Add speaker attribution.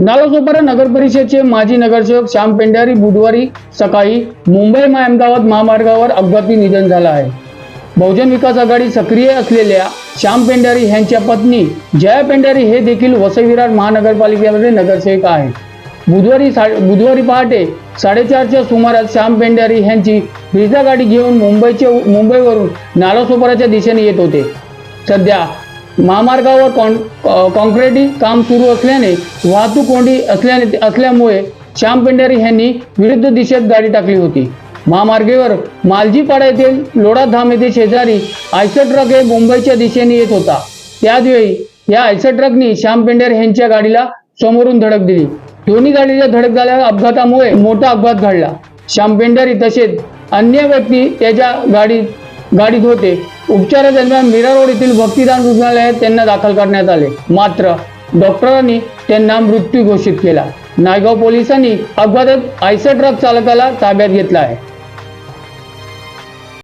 Speaker 1: नालासोपारा नगर परिषदचे माजी नगरसेवक श्याम पेंढारी बुधवारी सकाळी मुंबई अहमदाबाद महामार्गावर अपघाती निधन झालं आहे. बहुजन विकास आघाडी सक्रिय असलेल्या श्याम पेंढारी यांच्या पत्नी जया पेंढारी हे देखील वसई विरार महानगरपालिकेमध्ये नगरसेवक आहेत. बुधवारी सा बुधवारी पहाटे साडेचारच्या सुमारास श्याम पेंढारी यांची ब्रिझा गाडी घेऊन मुंबईचे मुंबईवरून नालासोपाराच्या दिशेने येत होते. सध्या महामार्गावर कॉन अ, कॉन्क्रिटी काम सुरू असल्याने वाहतूक कोंडी असल्याने असल्यामुळे श्याम पेंढारी यांनी विरुद्ध दिशेत गाडी टाकली होती. महामार्गेवर मालजीपाडा येथील लोडाधाम येथे शेजारी आयसर ट्रक हे मुंबईच्या दिशेने येत होता. त्याचवेळी या आयसर ट्रकनी श्याम पेंढारी यांच्या गाडीला समोरून धडक दिली. दोन्ही गाडीच्या धडक झाल्या अपघातामुळे मोठा अपघात घडला. श्याम पेंढारी तसेच अन्य व्यक्ती त्याच्या गाडीत गाडीत होते. उपचारादरम्यान मीरा रोड येथील भक्तिदान रुग्णालयात त्यांना दाखल करण्यात आले. मात्र डॉक्टरांनी त्यांना मृत्यू घोषित केला. नायगाव पोलिसांनी अपघातात आयसर ट्रक चालकाला ताब्यात घेतला आहे.